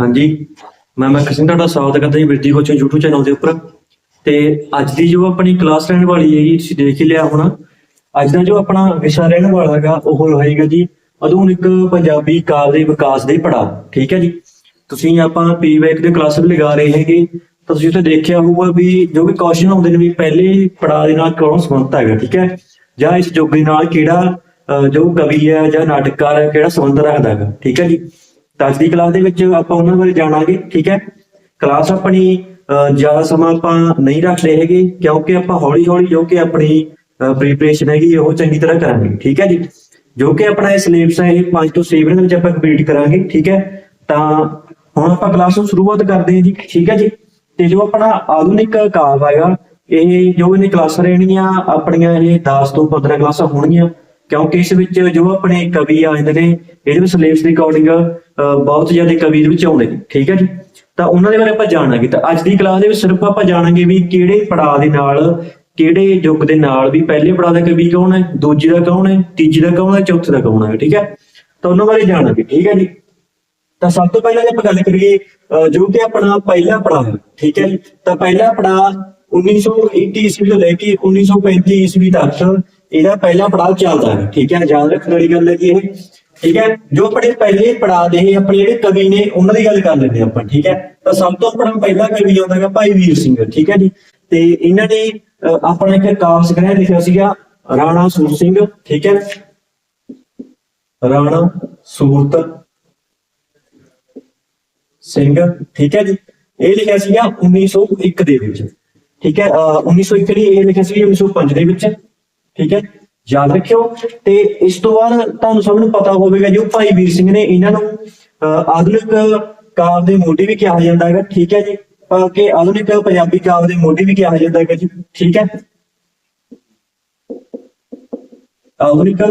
ਹਾਂਜੀ। ਮੈਂ ਮੈਂ ਕਿਸਿੰਗ ਤੁਹਾਡਾ ਸਵਾਗਤ ਕਰਦਾ ਜੀ ਬਿਰਦੀ ਕੋਚਿੰਗ YouTube ਚੈਨਲ ਦੇ ਉੱਪਰ। ਤੇ ਅੱਜ ਦੀ ਜੋ ਆਪਣੀ ਕਲਾਸ ਰਹਿਣ ਵਾਲੀ ਹੈ ਤੁਸੀਂ ਦੇਖ ਹੀ ਲਿਆ ਹੋਣਾ। ਅੱਜ ਦਾ ਜੋ ਆਪਣਾ ਵਿਸ਼ਾ ਰਹਿਣ ਵਾਲਾ ਹੈਗਾ, ਉਹ ਹੋਏਗਾ ਜੀ ਆਧੁਨਿਕ ਪੰਜਾਬੀ ਕਾਵਿ ਦੇ ਵਿਕਾਸ ਦੇ ਪੜਾਅ, ਠੀਕ ਹੈ ਜੀ? ਤੁਸੀਂ ਆਪਾਂ ਪੀਵੈਕ ਦੇ ਕਲਾਸ ਵੀ ਲਗਾ ਰਹੇ ਹੈਗੇ, ਤਾਂ ਤੁਸੀਂ ਉੱਥੇ ਦੇਖਿਆ ਹੋਊਗਾ ਵੀ ਜੋ ਵੀ ਕੁਐਸਚਨ ਆਉਂਦੇ ਨੇ ਵੀ ਪਹਿਲੇ ਪੜਾਅ ਦੇ ਨਾਲ ਕੌਣ ਸੰਬੰਧਤ ਹੈਗਾ, ਠੀਕ ਹੈ? ਜਾਂ ਇਸ ਯੁੱਗ ਦੇ ਨਾਲ ਕਿਹੜਾ ਜੋ ਕਵੀ ਹੈ ਜਾਂ ਨਾਟਕਕਾਰ ਹੈ, ਕਿਹੜਾ ਸੰਬੰਧ ਰੱਖਦਾ ਹੈਗਾ, ਠੀਕ ਹੈ ਜੀ? ਤਾਂ ਕਲਾਸ ਦੇ ਵਿੱਚ ਆਪਾਂ ਉਹਨਾਂ ਬਾਰੇ ਜਾਣਾਂਗੇ, ਠੀਕ ਹੈ? ਕਲਾਸ ਆਪਣੀ ਜ਼ਿਆਦਾ ਸਮਾਂ ਆਪਾਂ ਨਹੀਂ ਰੱਖ ਰਹੇ ਹੈਗੇ, ਕਿਉਂਕਿ ਆਪਾਂ ਹੌਲੀ ਹੌਲੀ ਜੋ ਕਿ ਆਪਣੀ ਪ੍ਰੀਪਰੇਸ਼ਨ ਹੈਗੀ, ਉਹ ਚੰਗੀ ਤਰ੍ਹਾਂ ਕਰਾਂਗੇ, ਠੀਕ ਹੈ ਜੀ? ਜੋ ਕਿ ਆਪਣਾ ਇਹ ਸਿਲੇਬਸ ਹੈ, ਇਹ 5 ਤੋਂ 6 ਦਿਨਾਂ ਵਿੱਚ ਆਪਾਂ ਕੰਪਲੀਟ ਕਰਾਂਗੇ, ਠੀਕ ਹੈ? ਤਾਂ ਹੁਣ ਆਪਾਂ ਕਲਾਸ ਨੂੰ ਸ਼ੁਰੂਆਤ ਕਰਦੇ ਹਾਂ ਜੀ, ਠੀਕ ਹੈ ਜੀ? ਤੇ ਜੋ ਆਪਣਾ ਆਧੁਨਿਕ ਕਾਲ ਹੈਗਾ, ਇਹ ਜੋ ਇਹਨੇ ਕਲਾਸਾਂ ਰਹਿਣੀਆਂ, ਆਪਣੀਆਂ ਇਹ 10 ਤੋਂ 15 ਕਲਾਸਾਂ ਹੋਣਗੀਆਂ ਕਿਉਂਕਿ ਇਸ ਵਿੱਚ ਜੋ ਆਪਣੇ ਕਵੀ ਆ ਜਾਂਦੇ ਨੇ, ਇਹਦੇ ਵਿੱਚ ਸਿਲੇਬਸ ਦੀ ਅਕੋਰਡਿੰਗ ਬਹੁਤ ਜ਼ਿਆਦਾ ਕਵੀ ਦੇ ਵਿੱਚ ਆਉਂਦੇ ਨੇ, ਠੀਕ ਹੈ ਜੀ? ਤਾਂ ਉਹਨਾਂ ਦੇ ਬਾਰੇ ਆਪਾਂ ਜਾਣਾਂਗੇ। ਤਾਂ ਅੱਜ ਦੀ ਕਲਾਸ ਦੇ ਵਿੱਚ ਸਿਰਫ ਆਪਾਂ ਜਾਣਾਂਗੇ ਵੀ ਕਿਹੜੇ ਪੜਾਅ ਦੇ ਨਾਲ, ਕਿਹੜੇ ਯੁੱਗ ਦੇ ਨਾਲ ਵੀ ਪਹਿਲੇ ਪੜਾਅ ਦਾ ਕਵੀ ਕੌਣ ਹੈ, ਦੂਜੇ ਦਾ ਕੌਣ ਹੈ, ਤੀਜੇ ਦਾ ਕੌਣ ਹੈ, ਚੌਥੇ ਦਾ ਕੌਣ ਹੈ, ਠੀਕ ਹੈ? ਤਾਂ ਉਹਨਾਂ ਬਾਰੇ ਜਾਣਾਂਗੇ, ਠੀਕ ਹੈ ਜੀ? ਤਾਂ ਸਭ ਤੋਂ ਪਹਿਲਾਂ ਜੇ ਆਪਾਂ ਗੱਲ ਕਰੀਏ, ਅਹ, ਜੋ ਕਿ ਆਪਣਾ ਪਹਿਲਾ ਪੜਾਅ ਹੈ ਠੀਕ ਹੈ ਜੀ? ਤਾਂ ਪਹਿਲਾ ਪੜਾਅ 1921 ਈਸਵੀ ਤੋਂ ਲੈ ਕੇ 1935 ਈਸਵੀ ਤੱਕ ਇਹਦਾ ਪਹਿਲਾ ਪੜਾਅ ਚੱਲਦਾ ਹੈ, ਠੀਕ ਹੈ? ਯਾਦ ਰੱਖਣ ਵਾਲੀ ਗੱਲ ਹੈ ਜੀ ਇਹ। ਠੀਕ ਹੈ? ਜੋ ਆਪਣੇ ਪਹਿਲੇ ਪੜਾਅ ਦੇ ਆਪਣੇ ਜਿਹੜੇ ਕਵੀ ਨੇ, ਉਹਨਾਂ ਦੀ ਗੱਲ ਕਰ ਲੈਂਦੇ ਹਾਂ ਆਪਾਂ, ਠੀਕ ਹੈ? ਤਾਂ ਸਭ ਤੋਂ ਆਪਣਾ ਪਹਿਲਾ ਕਵੀ ਆਉਂਦਾ ਹੈਗਾ ਭਾਈ ਵੀਰ ਸਿੰਘ, ਠੀਕ ਹੈ ਜੀ? ਤੇ ਇਹਨਾਂ ਨੇ ਆਪਣਾ ਇੱਕ ਕਾਵਿ ਸੰਗ੍ਰਹਿ ਲਿਖਿਆ ਸੀਗਾ, ਰਾਣਾ ਸੂਰ ਸਿੰਘ, ਠੀਕ ਹੈ? ਰਾਣਾ ਸੂਰਤ ਸਿੰਘ, ਠੀਕ ਹੈ ਜੀ? ਇਹ ਲਿਖਿਆ ਸੀਗਾ 1901 ਦੇ ਵਿੱਚ, ਠੀਕ ਹੈ? ਅਹ 1901 ਦੀ ਇਹ ਲਿਖਿਆ ਸੀ 1905 ਦੇ ਵਿੱਚ। ਠੀਕ ਹੈ? ਯਾਦ ਰੱਖਿਓ। ਤੇ ਇਸ ਤੋਂ ਬਾਅਦ ਤੁਹਾਨੂੰ ਸਭ ਨੂੰ ਪਤਾ ਹੋਵੇਗਾ ਜੋ ਭਾਈ ਵੀਰ ਸਿੰਘ ਨੇ ਇਹਨਾਂ ਨੂੰ, ਅਹ ਆਧੁਨਿਕ ਕਾਵਿ ਦੇ ਮੋਢੀ ਵੀ ਕਿਹਾ ਜਾਂਦਾ ਹੈਗਾ, ਠੀਕ ਹੈ ਜੀ? ਕਿ ਆਧੁਨਿਕ ਪੰਜਾਬੀ ਕਾਵਿ ਦੇ ਮੋਢੀ ਵੀ ਕਿਹਾ ਜਾਂਦਾ ਹੈਗਾ ਜੀ, ਠੀਕ ਹੈ? ਆਧੁਨਿਕ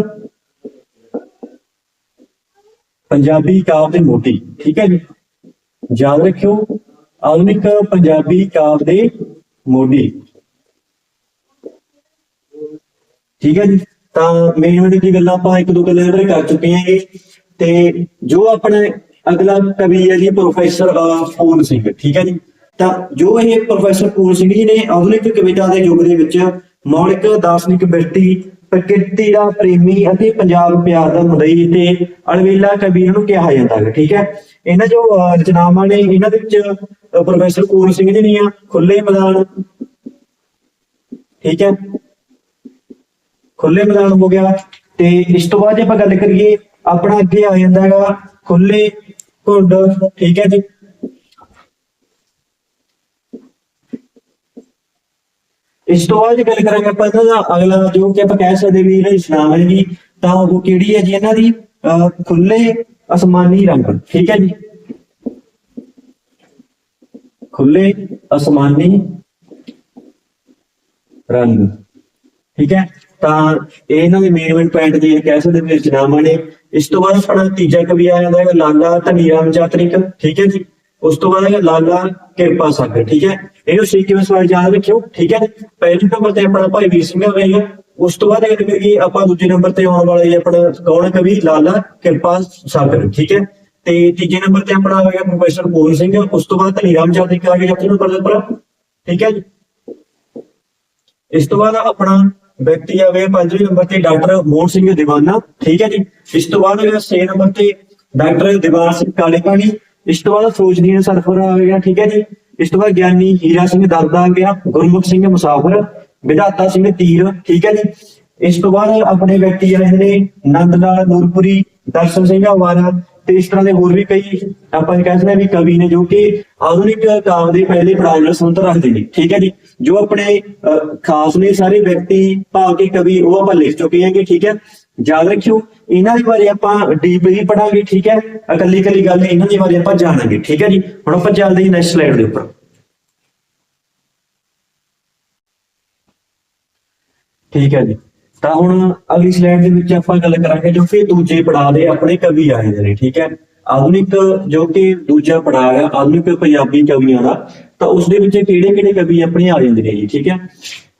ਪੰਜਾਬੀ ਕਾਵਿ ਦੇ ਮੋਢੀ, ਠੀਕ ਹੈ ਜੀ? ਯਾਦ ਰੱਖਿਓ, ਆਧੁਨਿਕ ਪੰਜਾਬੀ ਕਾਵ ਦੇ ਮੋਢੀ। ਠੀਕ ਹੈ ਜੀ? ਤਾਂ ਮੇਨ ਮੇਨ ਦੀ ਗੱਲਾਂ ਆਪਾਂ ਇੱਕ ਦੋ ਗੱਲਾਂ ਇਹਦੇ ਕਰ ਚੁੱਕੇ ਹਾਂਗੇ ਤੇ ਜੋ ਆਪਣਾ ਅਗਲਾ ਕਵੀ ਹੈ ਜੀ ਪ੍ਰੋਫੈਸਰ ਅਹ, ਪੂਰਨ ਸਿੰਘ ਠੀਕ ਹੈ ਜੀ? ਤਾਂ ਜੋ ਇਹ ਪ੍ਰੋਫੈਸਰ ਪੂਰਨ ਸਿੰਘ ਜੀ ਨੇ ਆਧੁਨਿਕ ਕਵਿਤਾ ਦੇ ਯੁੱਗ ਦੇ ਵਿੱਚ ਮੌਲਿਕ ਦਾਰਸ਼ਨਿਕ ਬਿਰਤੀ ਪ੍ਰਕਿਰਤੀ ਦਾ ਪ੍ਰੇਮੀ ਅਤੇ ਪੰਜਾਬ ਪਿਆਰ ਦਾ ਮੁਦਈ ਤੇ ਅਲਵੇਲਾ ਕਵੀ ਨੂੰ ਕਿਹਾ ਜਾਂਦਾ ਹੈ ਠੀਕ ਹੈ? ਇਹਨਾਂ ਜੋ ਰਚਨਾਵਾਂ ਨੇ ਇਹਨਾਂ ਦੇ ਵਿੱਚ ਪ੍ਰੋਫੈਸਰ ਪੂਰਨ ਸਿੰਘ ਜੀ ਦੀਆਂ ਖੁੱਲੇ ਮੈਦਾਨ ਠੀਕ ਹੈ? ਖੁੱਲੇ ਮੈਦਾਨ ਹੋ ਗਿਆ ਤੇ ਇਸ ਤੋਂ ਬਾਅਦ ਜੇ ਆਪਾਂ ਗੱਲ ਕਰੀਏ ਆਪਣਾ ਅੱਗੇ ਆ ਜਾਂਦਾ ਹੈਗਾ ਖੁੱਲੇ ਘੁੰਡ ਠੀਕ ਹੈ ਜੀ। ਇਸ ਤੋਂ ਬਾਅਦ ਜੇ ਗੱਲ ਕਰਾਂਗੇ ਆਪਾਂ ਇਹਨਾਂ ਦਾ ਅਗਲਾ ਜੋ ਕਿ ਆਪਾਂ ਕਹਿ ਸਕਦੇ ਵੀ ਇਹਨਾਂ ਦੀ ਇਸਲਾਮ ਹੈ ਜੀ ਤਾਂ ਉਹ ਕਿਹੜੀ ਹੈ ਜੀ ਇਹਨਾਂ ਦੀ? ਅਹ, ਖੁੱਲੇ ਅਸਮਾਨੀ ਰੰਗ ਠੀਕ ਹੈ ਜੀ। ਖੁੱਲੇ ਅਸਮਾਨੀ ਰੰਗ ਠੀਕ ਹੈ। ਤਾਂ ਇਹਨਾਂ ਦੇ ਮੇਨ ਮੇਨ ਪੁਆਇੰਟ ਜੇ ਕਹਿ ਸਕਦੇ ਵੀ ਰਚਨਾਵਾਂ ਨੇ, ਇਸ ਤੋਂ ਬਾਅਦ ਆਪਣਾ ਤੀਜਾ ਕਵੀ ਆ ਜਾਂਦਾ ਹੈ ਲਾਲਾ ਧਨੀਰਾਮ ਚਾਤਰਿਕ ਠੀਕ ਹੈ ਜੀ? ਉਸ ਤੋਂ ਬਾਅਦ ਹੈਗਾ ਲਾਲਾ ਕਿਰਪਾ ਸਾਗਰ, ਠੀਕ ਹੈ? ਇਹਨੂੰ ਸੀਕੁਐਂਸ ਵਾਈਜ਼ ਯਾਦ ਰੱਖਿਓ, ਠੀਕ ਹੈ? ਪਹਿਲੇ ਨੰਬਰ ਤੇ ਆਪਣਾ ਭਾਈ ਵੀਰ ਸਿੰਘ ਹੋਵੇਗਾ ਉਸ ਤੋਂ ਬਾਅਦ ਅਗਰ ਕਰੀਏ ਆਪਾਂ ਦੂਜੇ ਨੰਬਰ ਤੇ ਆਉਣ ਵਾਲੇ ਆਪਣਾ ਕੌਣ ਕਵੀ? ਲਾਲਾ ਕਿਰਪਾ ਸਾਗਰ, ਠੀਕ ਹੈ? ਤੇ ਤੀਜੇ ਨੰਬਰ ਤੇ ਆਪਣਾ ਆ ਪ੍ਰੋਫੈਸਰ ਪੂਰਨ ਸਿੰਘ, ਉਸ ਤੋਂ ਬਾਅਦ ਧਨੀਰਾਮ ਚਾਤਰਿਕ ਆ ਗਿਆ ਚੌਥੇ ਨੰਬਰ ਦੇ ਠੀਕ ਹੈ ਜੀ? ਇਸ ਤੋਂ ਬਾਅਦ ਆਪਣਾ ਵਿਅਕਤੀ ਆ ਗਿਆ ਪੰਜਵੇਂ ਨੰਬਰ ਤੇ ਡਾਕਟਰ ਮੋਹਨ ਸਿੰਘ ਦੀਵਾਨਾ, ਠੀਕ ਹੈ ਜੀ? ਇਸ ਤੋਂ ਬਾਅਦ ਹੈਗਾ 6 ਨੰਬਰ ਤੇ ਡਾਕਟਰ ਦੀਵਾਨ ਸਿੰਘ ਕਾਲੇ ਪਾਣੀ ਇਸ ਤੋਂ ਬਾਅਦ ਫੌਜਦੀਨ ਸਰਫਰ ਆ ਗਿਆ ਠੀਕ ਹੈ ਜੀ? ਇਸ ਤੋਂ ਬਾਅਦ ਗਿਆਨੀ ਹੀਰਾ ਸਿੰਘ ਦਰਦਾ ਆ ਗਿਆ, ਗੁਰਮੁਖ ਸਿੰਘ ਮੁਸਾਫਰ, ਵਿਧਾਤਾ ਸਿੰਘ ਤੀਰ, ਠੀਕ ਹੈ ਜੀ? ਇਸ ਤੋਂ ਬਾਅਦ ਆਪਣੇ ਵਿਅਕਤੀ ਆ ਨੇ ਨੰਦ ਲਾਲ, ਨੂਰਪੁਰੀ, ਦਰਸ਼ਨ ਸਿੰਘ ਆਵਾਰਾ ਤੇ ਇਸ ਤਰ੍ਹਾਂ ਦੇ ਹੋਰ ਵੀ ਕਈ ਆਪਾਂ ਇਹ ਕਹਿ ਸਕਦੇ ਹਾਂ ਵੀ ਕਵੀ ਨੇ ਜੋ ਕਿ ਆਧੁਨਿਕ ਕਾਵਿ ਦੇ ਪਹਿਲੇ ਪੜਾਅ ਨਾਲ ਸੰਬੰਧ ਰੱਖਦੇ ਨੇ। ਠੀਕ ਹੈ ਜੀ? ਜੋ ਆਪਣੇ ਖਾਸ ਨੇ ਸਾਰੇ ਵਿਅਕਤੀ, ਭਾਵ ਕੇ ਕਵੀ, ਉਹ ਆਪਾਂ ਲਿਖ ਚੁੱਕੇ ਹਾਂਗੇ, ਠੀਕ ਹੈ? ਯਾਦ ਰੱਖਿਓ, ਇਹਨਾਂ ਦੇ ਬਾਰੇ ਆਪਾਂ ਡੀਪਲੀ ਪੜਾਂਗੇ, ਠੀਕ ਹੈ? ਇਕੱਲੀ ਇਕੱਲੀ ਗੱਲ ਇਹਨਾਂ ਦੇ ਬਾਰੇ ਆਪਾਂ ਜਾਣਾਂਗੇ, ਠੀਕ ਹੈ ਜੀ? ਹੁਣ ਆਪਾਂ ਚੱਲਦੇ ਹਾਂ ਨੈਕਸਟ ਸਲਾਈਡ ਦੇ ਉੱਪਰ। ਠੀਕ ਹੈ ਜੀ? ਤਾਂ ਹੁਣ ਅਗਲੀ ਸਲਾਈਡ ਦੇ ਵਿੱਚ ਆਪਾਂ ਗੱਲ ਕਰਾਂਗੇ ਜੋ ਕਿ ਦੂਜੇ ਪੜਾਅ ਦੇ ਆਪਣੇ ਕਵੀ ਆਏ ਨੇ, ਠੀਕ ਹੈ? ਆਧੁਨਿਕ ਜੋ ਕਿ ਦੂਜਾ ਪੜਾਅ ਹੈ ਆਧੁਨਿਕ ਪੰਜਾਬੀ ਕਵੀਆਂ ਦਾ, ਤਾਂ ਉਸ ਦੇ ਵਿੱਚ ਕਿਹੜੇ ਕਿਹੜੇ ਕਵੀ ਆਪਣੇ ਆ ਜਾਂਦੇ ਨੇ ਜੀ, ਠੀਕ ਹੈ?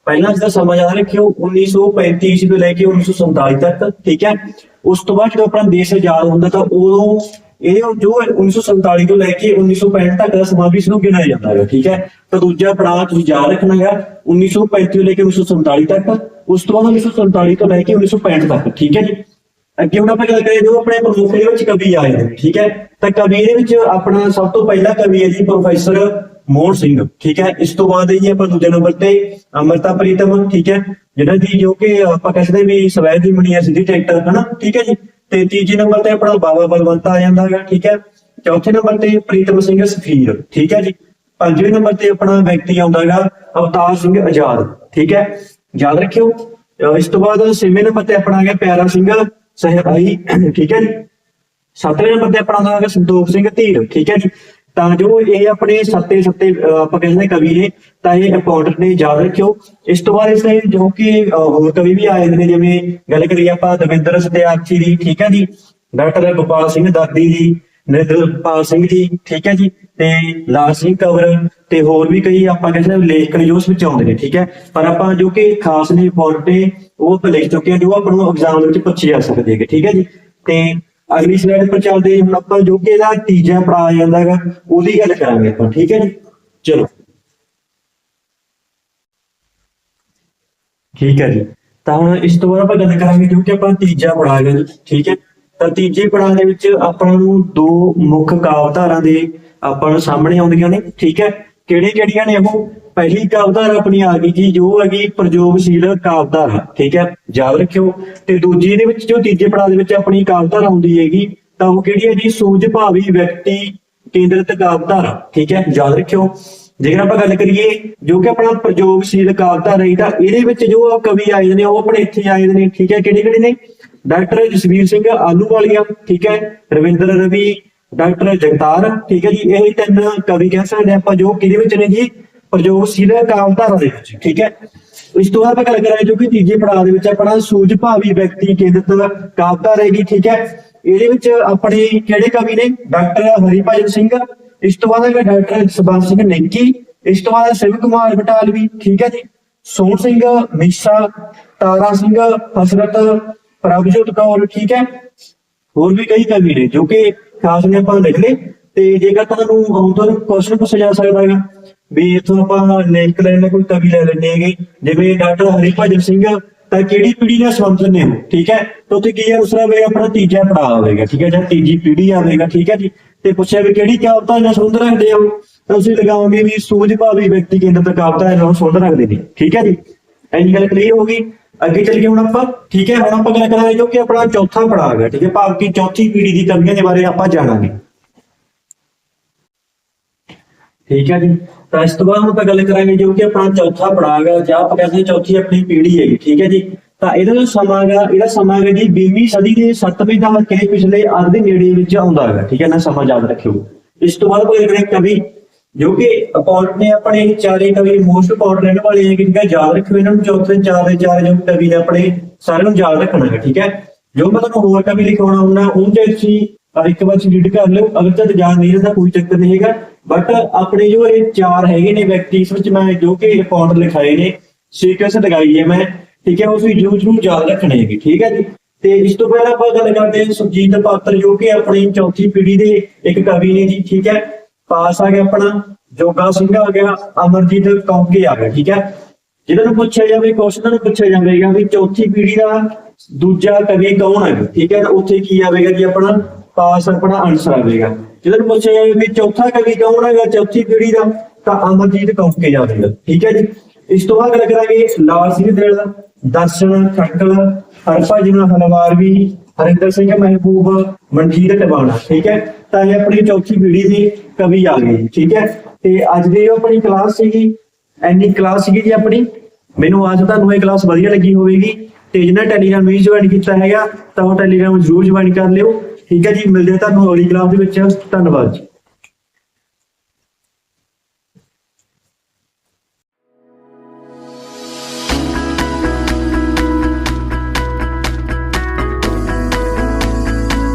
ਪਹਿਲਾਂ ਇਸ ਸਮਾਂ ਯਾਦ ਰੱਖਿਓ 1935 ਈਸਵੀ ਤੋਂ ਲੈ ਕੇ 1947 ਤੱਕ, ਠੀਕ ਹੈ? ਉਸ ਤੋਂ ਬਾਅਦ ਜਦੋਂ ਆਪਣਾ ਦੇਸ਼ ਆਜ਼ਾਦ ਹੁੰਦਾ ਤਾਂ ਉਦੋਂ ਇਹ ਜੋ 1947 ਤੋਂ ਲੈ ਕੇ 1965 ਤੱਕ ਦਾ ਸਮਾਂ ਵੀ ਇਸ ਨੂੰ ਗਿਣਿਆ ਜਾਂਦਾ ਹੈ ਠੀਕ ਹੈ? ਤਾਂ ਦੂਜਾ ਪੜਾਅ ਤੁਸੀਂ ਯਾਦ ਰੱਖਣਾ ਹੈ 1935 ਤੋਂ ਲੈ ਕੇ 1947 ਤੱਕ, ਉਸ ਤੋਂ ਬਾਅਦ 1947 ਤੋਂ ਲੈ ਕੇ 1965 ਤੱਕ, ਠੀਕ ਹੈ ਜੀ? ਅੱਗੇ ਹੁਣ ਆਪਾਂ ਗੱਲ ਕਰੀਏ ਜੋ ਆਪਣੇ ਪ੍ਰਮੁੱਖ ਦੇ ਵਿੱਚ ਕਵੀ ਆਏ ਨੇ, ਠੀਕ ਹੈ? ਤਾਂ ਕਵੀ ਦੇ ਵਿੱਚ ਆਪਣਾ ਸਭ ਤੋਂ ਪਹਿਲਾ ਕਵੀ ਹੈ ਜੀ ਪ੍ਰੋਫੈਸਰ ਮੋਹਨ ਸਿੰਘ, ਠੀਕ ਹੈ? ਇਸ ਤੋਂ ਬਾਅਦ ਜੀ ਆਪਾਂ ਦੂਜੇ ਨੰਬਰ ਤੇ ਅਮਰਤਾ ਪ੍ਰੀਤਮ, ਠੀਕ ਹੈ? ਜਿਹੜਾ ਜੀ ਜੋ ਕਿ ਆਪਾਂ ਕਹਿੰਦੇ ਵੀ ਸਵੈ ਦੀ ਮਣੀ ਸਿੱਧੀ ਟਰੈਕਟਰ, ਹਨਾ? ਠੀਕ ਹੈ ਜੀ? ਤੇ ਤੀਜੇ ਨੰਬਰ ਤੇ ਆਪਣਾ ਬਾਬਾ ਬਲਵੰਤ ਆ ਜਾਂਦਾ ਹੈਗਾ, ਠੀਕ ਹੈ। ਚੌਥੇ ਨੰਬਰ ਤੇ ਪ੍ਰੀਤਮ ਸਿੰਘ ਸਫੀਰ, ਠੀਕ ਹੈ ਜੀ। ਪੰਜਵੇਂ ਨੰਬਰ ਤੇ ਆਪਣਾ ਵਿਅਕਤੀ ਆਉਂਦਾ ਹੈਗਾ, ਅਵਤਾਰ ਸਿੰਘ ਆਜ਼ਾਦ, ਠੀਕ ਹੈ। ਯਾਦ ਰੱਖਿਓ ਇਸ ਤੋਂ ਬਾਅਦ ਛੇਵੇਂ ਨੰਬਰ ਤੇ ਆਪਣਾ ਆ ਗਿਆ ਪਿਆਰਾ ਸਿੰਘ ਸਹਿਬਾਈ, ਠੀਕ ਹੈ ਜੀ। ਸੱਤਵੇਂ ਨੰਬਰ ਤੇ ਆਪਣਾ ਆਉਂਦਾ ਹੈਗਾ ਸੰਤੋਖ ਸਿੰਘ ਧੀਰ, ਠੀਕ ਹੈ ਜੀ। ਤਾਂ ਜੋ ਇਹ ਆਪਣੇ ਸੱਤੇ ਸੱਤੇ, ਅਹ, ਆਪਾਂ ਕਹਿੰਦੇ ਕਵੀ ਨੇ, ਤਾਂ ਇਹ ਇੰਪੋਰਟੈਂਟ ਨੇ, ਯਾਦ ਰੱਖਿਓ। ਇਸ ਤੋਂ ਬਾਅਦ ਇਸ ਦੇ ਜੋ ਕਿ ਹੋਰ ਕਵੀ ਵੀ ਆਏ ਨੇ, ਜਿਵੇਂ ਗੱਲ ਕਰੀਏ ਆਪਾਂ ਦਵਿੰਦਰ ਸਤਿਆਰਥੀ ਦੀ, ਠੀਕ ਹੈ ਜੀ? ਡਾਕਟਰ ਗੋਪਾਲ ਸਿੰਘ ਦਾਦੀ ਜੀ ਨਰਿੰਦਰਪਾਲ ਸਿੰਘ ਜੀ, ਠੀਕ ਹੈ ਜੀ? ਤੇ ਲਾਲ ਸਿੰਘ ਕਵਰ, ਤੇ ਹੋਰ ਵੀ ਕਈ ਆਪਾਂ ਕਹਿੰਦੇ ਨੇ ਲੇਖਕ ਨੇ ਜੋ ਉਸ ਵਿੱਚ ਆਉਂਦੇ ਨੇ, ਠੀਕ ਹੈ? ਪਰ ਆਪਾਂ ਜੋ ਕਿ ਖਾਸ ਨੇ ਇੰਪੋਰਟੈਂਟ ਨੇ, ਉਹ ਆਪਾਂ ਲਿਖ ਚੁੱਕੇ ਹਾਂ, ਜੋ ਆਪਾਂ ਨੂੰ ਐਗਜ਼ਾਮ ਵਿੱਚ ਪੁੱਛੇ ਜਾ ਸਕਦੇ ਹੈਗੇ, ਠੀਕ ਹੈ ਜੀ? ਤੇ ਅਗਲੀ ਸਲਾਈਡ ਪਰ ਚੱਲਦੇ ਹਾਂ ਹੁਣ ਆਪਾਂ ਜੋ ਕਿ ਇਹਦਾ ਤੀਜਾ ਪੜਾਅ ਜਾਂਦਾ ਹੈਗਾ, ਉਹਦੀ ਗੱਲ ਕਰਾਂਗੇ ਆਪਾਂ, ਠੀਕ ਹੈ ਜੀ? ਚਲੋ। ਠੀਕ ਹੈ ਜੀ। ਤਾਂ ਹੁਣ ਇਸ ਤੋਂ ਬਾਅਦ ਆਪਾਂ ਗੱਲ ਕਰਾਂਗੇ ਜੋ ਕਿ ਆਪਾਂ ਤੀਜਾ ਪੜਾਅ ਹੈਗਾ ਜੀ, ਠੀਕ ਹੈ? ਤਾਂ ਤੀਜੇ ਪੜਾਅ ਦੇ ਵਿੱਚ ਆਪਾਂ ਨੂੰ ਦੋ ਮੁੱਖ ਕਾਵਧਾਰਾਂ ਦੇ ਆਪਾਂ ਨੂੰ ਸਾਹਮਣੇ ਆਉਂਦੀਆਂ ਨੇ, ਠੀਕ ਹੈ? ਕਿਹੜੇ ਕਿਹੜੀਆਂ ਨੇ ਉਹ? ਪਹਿਲੀ ਕਾਵਧਾਰ ਆਪਣੀ ਆ ਗਈ ਜੀ, ਜੋ ਹੈਗੀ ਪ੍ਰਯੋਗਸ਼ੀਲ ਕਾਵਧਾਰਾ, ਠੀਕ ਹੈ, ਯਾਦ ਰੱਖਿਓ। ਤੇ ਦੂਜੀ ਇਹਦੇ ਵਿੱਚ ਜੋ ਤੀਜੇ ਪੜਾਅ ਦੇ ਵਿੱਚ ਆਪਣੀ ਕਾਵਧਾਰਾ ਆਉਂਦੀ ਹੈਗੀ, ਤਾਂ ਉਹ ਕਿਹੜੀ ਹੈ ਜੀ? ਸੂਝ ਭਾਵੀ ਵਿਅਕਤੀ ਕੇਂਦਰਿਤ ਕਾਵਧਾਰਾ, ਠੀਕ ਹੈ, ਯਾਦ ਰੱਖਿਓ। ਜੇਕਰ ਆਪਾਂ ਗੱਲ ਕਰੀਏ ਜੋ ਕਿ ਆਪਣਾ ਪ੍ਰਯੋਗਸ਼ੀਲ ਕਾਵਤਾ ਰਹੀ ਤਾਂ ਇਹਦੇ ਵਿੱਚ ਜੋ ਕਵੀ ਆਏ ਨੇ, ਉਹ ਆਪਣੇ ਇੱਥੇ ਆਏ ਨੇ, ਠੀਕ ਹੈ ਕਿਹੜੇ ਕਿਹੜੇ ਨੇ? ਡਾਕਟਰ ਜਸਵੀਰ ਸਿੰਘ ਆਲੂਵਾਲੀਆ ਠੀਕ ਹੈ, ਰਵਿੰਦਰ ਰਵੀ, ਡਾਕਟਰ ਜਗਤਾਰ, ਠੀਕ ਹੈ ਜੀ, ਇਹ ਤਿੰਨ ਕਵੀ ਕਹਿ ਸਕਦੇ ਹਾਂ ਆਪਾਂ ਜੋ ਕਿਹਦੇ ਵਿੱਚ ਨੇ ਜੀ? ਪ੍ਰਯੋਗਸ਼ੀਲ ਕਾਵਤਾਰਾ ਦੇ ਵਿੱਚ, ਠੀਕ ਹੈ? ਇਸ ਤੋਂ ਬਾਅਦ ਆਪਾਂ ਗੱਲ ਕਰਾਂਗੇ ਜੋ ਕਿ ਤੀਜੇ ਪੜਾਅ ਦੇ ਵਿੱਚ ਆਪਣਾ ਸੂਝ ਭਾਵੀ ਵਿਅਕਤੀ ਕੇਂਦਰਿਤ ਕਾਵਤਾ ਰਹੇਗੀ ਠੀਕ ਹੈ? ਇਹਦੇ ਵਿੱਚ ਆਪਣੇ ਕਿਹੜੇ ਕਵੀ ਨੇ? ਡਾਕਟਰ ਹਰੀਭਜਨ ਸਿੰਘ। ਇਸ ਤੋਂ ਬਾਅਦ ਹੈਗਾ ਡਾਕਟਰ ਜਸਵੰਤ ਸਿੰਘ ਨੇਕੀ ਇਸ ਤੋਂ ਬਾਅਦ ਸਿਵ ਕੁਮਾਰ ਬਟਾਲਵੀ, ਠੀਕ ਹੈ ਜੀ? ਸੋਹਣ ਸਿੰਘ, ਮੀਸਾ, ਤਾਰਾ ਸਿੰਘ, ਹਸਰਤ, ਪ੍ਰਭਜੋਤ ਕੌਰ, ਠੀਕ ਹੈ? ਹੋਰ ਵੀ ਕਈ ਕਵੀ ਨੇ ਜੋ ਕਿ ਖਾਸ ਨੇ ਆਪਾਂ ਲਿਖ ਲਏ। ਤੇ ਜੇਕਰ ਤੁਹਾਨੂੰ ਆਉਂ ਤੋਂ ਕੁਐਸਚਨ ਪੁੱਛਿਆ ਜਾ ਸਕਦਾ ਹੈਗਾ, ਵੀ ਇਥੋਂ ਆਪਾਂ ਲੇਖ ਲੈਣ ਕੋਈ ਕਵੀ ਲੈ ਲੈਣੇ ਹੈਗੇ। ਜਿਵੇਂ ਡਾਕਟਰ ਹਰੀਭਜਨ ਸਿੰਘ, ਤਾਂ ਕਿਹੜੀ ਪੀੜ੍ਹੀ ਨਾਲ ਸੰਬੰਧਿਤ ਨੇ ਉਹ? ਠੀਕ ਹੈ? ਤਾਂ ਉੱਥੇ ਕੀ ਹੈ? ਉਸਰਾ ਵੇ ਆਪਣਾ ਤੀਜਾ ਪੜਾਅ ਆਵੇਗਾ, ਠੀਕ ਹੈ? ਜਾਂ ਤੀਜੀ ਪੀੜ੍ਹੀ ਆਵੇਗਾ, ਠੀਕ ਹੈ ਜੀ? ਤੇ ਪੁੱਛਿਆ ਵੀ ਕਿਹੜੀ ਕਾਵਤਾ ਨਾਲ ਸੰਬੰਧ ਰੱਖਦੇ ਹੋ ਤਾਂ ਤੁਸੀਂ ਲਗਾਓਗੇ ਵੀ ਸੂਝ ਭਾਵੀ ਵਿਅਕਤੀ ਕੇਂਦਰ ਕਾਵਤਾ ਨਾਲ ਸੰਬੰਧ ਰੱਖਦੇ ਨੇ, ਠੀਕ ਹੈ ਜੀ? ਐਨੀ ਗੱਲ ਕਲੀਅਰ ਹੋ ਗਈ? ਅੱਗੇ ਚੱਲ ਗਏ ਹੁਣ ਆਪਾਂ, ਠੀਕ ਹੈ? ਹੁਣ ਆਪਾਂ ਗੱਲ ਕਰਾਂਗੇ ਜੋ ਕਿ ਆਪਣਾ ਚੌਥਾ ਪੜਾਅ ਹੈ ਠੀਕ ਹੈ? ਭਾਵ ਕਿ ਚੌਥੀ ਪੀੜ੍ਹੀ ਦੀ ਕਵੀਆਂ ਦੇ ਬਾਰੇ ਆਪਾਂ ਜਾਣਾਂਗੇ। ਠੀਕ ਹੈ ਜੀ। ਤਾਂ ਇਸ ਤੋਂ ਬਾਅਦ ਹੁਣ ਆਪਾਂ ਗੱਲ ਕਰਾਂਗੇ ਜੋ ਕਿ ਆਪਣਾ ਚੌਥਾ ਪੜਾਅ ਹੈ ਜਾਂ ਆਪਾਂ ਕਹਿੰਦੇ ਚੌਥੀ ਆਪਣੀ ਪੀੜ੍ਹੀ ਹੈਗੀ, ਠੀਕ ਹੈ ਜੀ। ਤਾਂ ਇਹਦਾ ਜੋ ਸਮਾਂ ਹੈਗਾ, ਇਹਦਾ ਸਮਾਂ ਹੈਗਾ ਜੀ 20ਵੀਂ ਸਦੀ ਦੇ 7ਵੇਂ ਦਹਾਕੇ ਪਿਛਲੇ ਅੱਧ ਦੇ ਨੇੜੇ ਵਿੱਚ ਆਉਂਦਾ ਹੈਗਾ, ਠੀਕ ਹੈ ਨਾ, ਸਮਾਂ ਯਾਦ ਰੱਖਿਓ। ਇਸ ਤੋਂ ਬਾਅਦ ਕੋਈ ਅਗਲੇ ਕਵੀ, ਜੋ ਕਿ ਅਪਾਰਟ ਨੇ ਆਪਣੇ ਚਾਰੇ ਕਵੀ ਮੋਸਟ ਅਪਾਰਟ ਰਹਿਣ ਵਾਲੇ ਹੈ। ਕਿ ਯਾਦ ਰੱਖਿਓ ਇਹਨਾਂ ਨੂੰ ਚੌਥੇ, ਚਾਰ ਦੇ ਚਾਰ ਜੋ ਕਵੀ ਨੇ ਆਪਣੇ, ਸਾਰਿਆਂ ਨੂੰ ਯਾਦ ਰੱਖਣਾ ਹੈ ਠੀਕ ਹੈ। ਜੋ ਮੈਂ ਤੁਹਾਨੂੰ ਹੋਰ ਕਵੀ ਲਿਖਾਉਣਾ ਹੁੰਦਾ ਉਹ ਤੇ ਤੁਸੀਂ ਇੱਕ ਵਾਰ ਰੀਡ ਕਰ ਲਿਓ। ਅਗਰ ਤਾਂ ਯਾਦ ਨਹੀਂ ਰਹਿੰਦਾ ਕੋਈ ਚੱਕਰ ਨਹੀਂ ਹੈਗਾ। ਬਟ ਆਪਣੇ ਜੋ ਇਹ ਚਾਰ ਹੈਗੇ ਨੇ ਵਿਅਕਤੀ ਇਸ ਵਿੱਚ ਮੈਂ ਜੋ ਕਿ ਰਿਪੋਰਟ ਲਿਖਾਏ ਨੇ ਸੀਕੁਐਂਸ ਲਗਾਈ ਹੈ ਮੈਂ, ਠੀਕ ਹੈ, ਉਸ ਨੂੰ ਜਰੂਰ ਜਰੂਰ ਯਾਦ ਰੱਖਣੇ ਹੈਗੇ, ਠੀਕ ਹੈ ਜੀ। ਤੇ ਇਸ ਤੋਂ ਪਹਿਲਾਂ ਆਪਾਂ ਗੱਲ ਕਰਦੇ ਹਾਂ ਸੁਰਜੀਤ ਪਾਤਰ, ਜੋ ਕਿ ਆਪਣੀ ਚੌਥੀ ਪੀੜ੍ਹੀ ਦੇ ਇੱਕ ਕਵੀ ਨੇ ਜੀ, ਠੀਕ ਹੈ। ਪਾਸ ਆ ਗਿਆ ਆਪਣਾ, ਜੋਗਾ ਸਿੰਘ ਆ ਗਿਆ, ਅਮਰਜੀਤ ਕੌਂਕੇ ਆ ਗਿਆ, ਠੀਕ ਹੈ। ਜਿਹਨਾਂ ਨੂੰ ਪੁੱਛਿਆ ਜਾਵੇ ਕੁਐਸਚਨ ਨੂੰ ਪੁੱਛਿਆ ਜਾਵੇਗਾ ਵੀ ਚੌਥੀ ਪੀੜ੍ਹੀ ਦਾ ਦੂਜਾ ਕਵੀ ਕੌਣ ਹੈ, ਠੀਕ ਹੈ। ਉੱਥੇ ਕੀ ਆਵੇਗਾ ਜੀ ਆਪਣਾ? ਪਾਸ ਆਪਣਾ ਆਨਸਰ ਆਵੇਗਾ। ਜਿਹਨਾਂ ਨੂੰ ਪੁੱਛਿਆ ਜਾਵੇ ਵੀ ਚੌਥਾ ਕਵੀ ਕੌਣ ਹੈਗਾ, ਚੌਥੀ ਪੀੜ੍ਹੀ ਦਾ, ਤਾਂ ਅਮਰਜੀਤ ਕੌਂਕੇ ਜਾਵੇਗਾ। ਠੀਕ ਹੈ ਜੀ? ਇਸ ਤੋਂ ਬਾਅਦ ਗੱਲ ਕਰਾਂਗੇ ਲਾਲ ਸਿੰਘ ਦਿਲ ਦਰਸ਼ਨ ਖੱਟਲ ਹਰਭਜਨ ਹਲਵਾਰਵੀ ਹਰਿੰਦਰ ਸਿੰਘ ਮਹਿਬੂਬ, ਮਨਜੀਤ ਟਿਵਾਣਾ। ਠੀਕ ਹੈ? ਤਾਂ ਇਹ ਆਪਣੀ ਚੌਥੀ ਪੀੜ੍ਹੀ ਦੇ ਕਵੀ ਆ ਗਏ ਠੀਕ ਹੈ? ਤੇ ਅੱਜ ਦੀ ਜੋ ਆਪਣੀ ਕਲਾਸ ਸੀਗੀ। ਐਨੀ ਕਲਾਸ ਸੀਗੀ ਜੀ ਆਪਣੀ। ਮੈਨੂੰ ਆਸ ਤੁਹਾਨੂੰ ਇਹ ਕਲਾਸ ਵਧੀਆ ਲੱਗੀ ਹੋਵੇਗੀ। ਤੇ ਜਿਹਨਾਂ ਟੈਲੀਗ੍ਰਾਮ ਨਹੀਂ ਜੁਆਇਨ ਕੀਤਾ ਹੈਗਾ, ਤਾਂ ਉਹ ਟੈਲੀਗ੍ਰਾਮ ਜ਼ਰੂਰ ਜੁਆਇਨ ਕਰ ਲਿਓ। ਠੀਕ ਹੈ ਜੀ ਮਿਲਦੇ ਹਾਂ ਤੁਹਾਨੂੰ ਅਗਲੀ ਕਲਾਸ ਦੇ ਵਿੱਚ। ਧੰਨਵਾਦ ਜੀ।